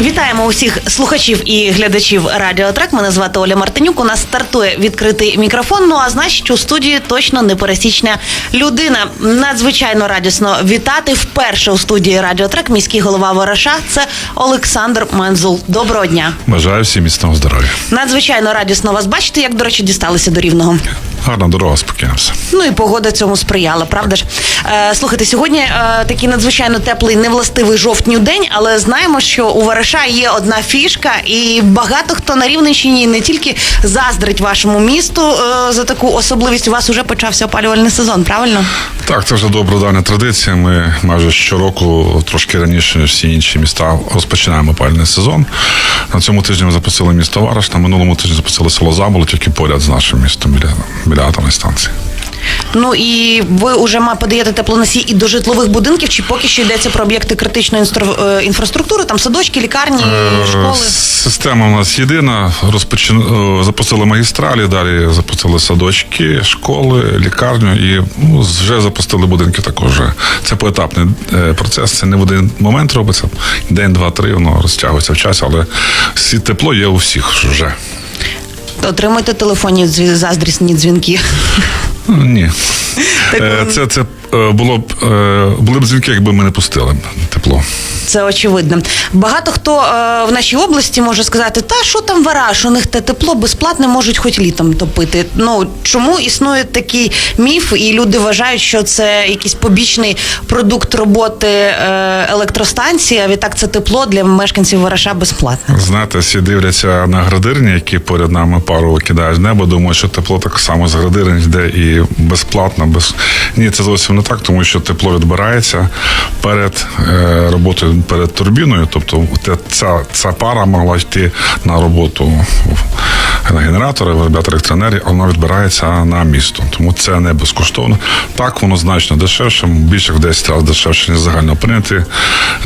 Вітаємо усіх слухачів і глядачів Радіотрек. Мене звати Оля Мартинюк. У нас стартує відкритий мікрофон. Ну а значить, у студії точно непересічна людина. Надзвичайно радісно вітати вперше у студії Радіотрек. Міський голова Вороша. Це Олександр Мензул. Доброго дня. Бажаю всім міцного здоров'я. Надзвичайно радісно вас бачити. Як до речі, дісталися до рівного. Гарна дорога, спокійно все. Ну і погода цьому сприяла, правда ж? Е, слухайте, сьогодні е, такий надзвичайно теплий, невластивий жовтню день, але знаємо, що у Вараша є одна фішка, і багато хто на Рівненщині не тільки заздрить вашому місту е, за таку особливість. У вас уже почався опалювальний сезон, правильно? Так, це вже добра давня традиція. Ми майже щороку, трошки раніше, всі інші міста, розпочинаємо опалювальний сезон. На цьому тижні ми запустили місто Вараш, на минулому тижні запустили село Заболот, яке поряд з нашим містом біля, біля атомної станції. Ну і ви вже подаєте теплоносій і до житлових будинків, чи поки що йдеться про об'єкти критичної е, інфраструктури, там садочки, лікарні, школи. Е, Система у нас єдина. Розпочин... е, Запустили магістралі, далі запустили садочки, школи, лікарню і ну, вже запустили будинки також. Це поетапний процес. Це не в один момент робиться. День, два, три, воно розтягується в часі, але тепло є у всіх вже. Отримуйте телефонні заздрісні дзвінки. Ні. Е, Це, це було б е, були б дзвінки, якби ми не пустили тепло. Це очевидно. Багато хто е, в нашій області може сказати, та що там вараж, у них те тепло безплатне можуть хоч літом топити. Ну чому існує такий міф, і люди вважають, що це якийсь побічний продукт роботи е, електростанції, а відтак це тепло для мешканців вараша безплатне. Знаєте, всі дивляться на градирні, які поряд нами пару викидають з неба. Думають, що тепло так само з градирень йде і безплатно. Без ні, це зовсім не так, тому що тепло відбирається перед е, роботою перед турбіною. Тобто, ця, ця пара могла йти на роботу на генератори, виробляти електроенергію, а вона відбирається на місто. Тому це не безкоштовно. Так, воно значно дешевше, більше в 10 разів дешевше, ніж загально прийняті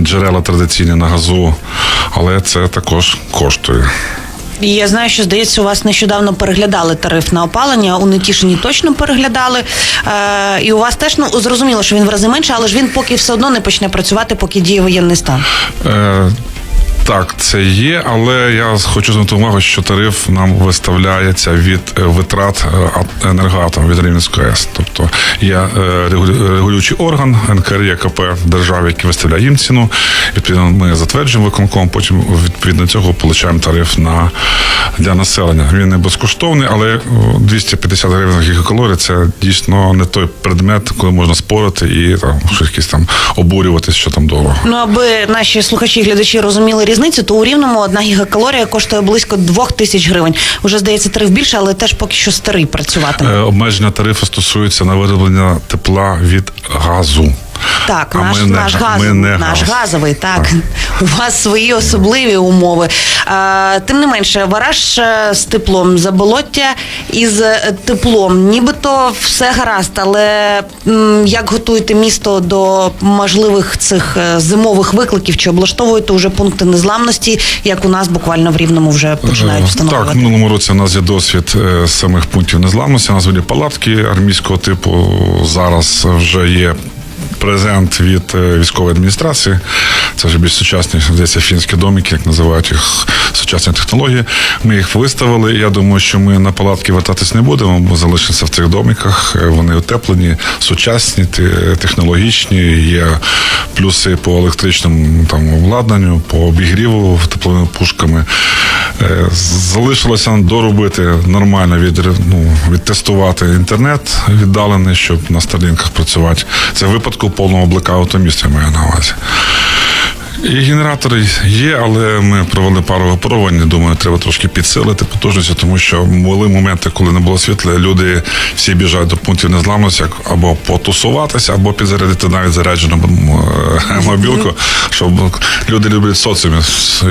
джерела традиційні на газу, але це також коштує. Я знаю, що здається, у вас нещодавно переглядали тариф на опалення. У Нетішині точно переглядали. Е, і у вас теж ну зрозуміло, що він в рази менше, але ж він поки все одно не почне працювати, поки діє воєнний стан. Е, так, це є, але я хочу звернути увагу, що тариф нам виставляється від е, витрат е, ат- від Рівненської АЕС. Тобто є е, регулюючий орган НКРЄКП держави, який виставляє їм ціну. Відповідно, ми затверджуємо виконком, потім відповідно цього отримуємо тариф на для населення. Він не безкоштовний, але о, 250 гривень за гігакалорій – це дійсно не той предмет, коли можна спорити і там щось якісь там обурюватись, що там дорого. Ну, аби наші слухачі і глядачі розуміли різницю, то у рівному одна гігакалорія коштує близько двох тисяч гривень. Уже здається, тариф більше, але теж поки що старий працюватиме. Е, Обмеження тарифу стосується на вироблення тепла від газу. Так, а наш, ми не наш, га- газ, ми не наш газ. газовий, так. У вас свої особливі умови. Е, тим не менше, вараж е, з теплом, заболоття із е, теплом. Нібито все гаразд, але як готуєте місто до можливих цих е, зимових викликів? Чи облаштовуєте вже пункти незламності, як у нас буквально в Рівному вже починають встановлювати? Так, в минулому році у нас є досвід самих пунктів незламності. У нас були палатки армійського типу. Зараз вже є. Презент від е, військової адміністрації, це вже більш сучасні, здається, фінські домики, як називають їх сучасні технології. Ми їх виставили. Я думаю, що ми на палатки вертатись не будемо, бо залишимося в цих домиках. Е, Вони утеплені, сучасні, те- технологічні. Є плюси по електричному там обладнанню, по обігріву тепловими пушками. Залишилося доробити нормально від, ну, відтестувати інтернет віддалений, щоб на старлінках працювати. Це в випадку повного блекауту міста маю на увазі. І генератори є, але ми провели пару випробувань. Думаю, треба трошки підсилити потужності, тому що були моменти, коли не було світла, люди всі біжать до пунктів незламності або потусуватися, або підзарядити навіть заряджену е, мобілку, щоб люди люблять в соціумі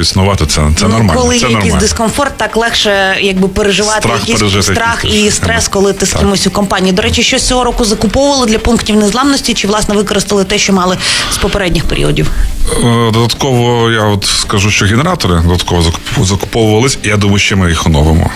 існувати. Це, це Ну, нормально. Коли це якийсь нормально. дискомфорт, так легше якби переживати Страх якийсь пережити страх і стрес, коли ти з кимось у компанії. До речі, що цього року закуповували для пунктів незламності, чи власне використали те, що мали з попередніх періодів? Е, Додатково я от скажу, що генератори додатково закуп- закуповувались, я думаю, ще ми їх оновимо.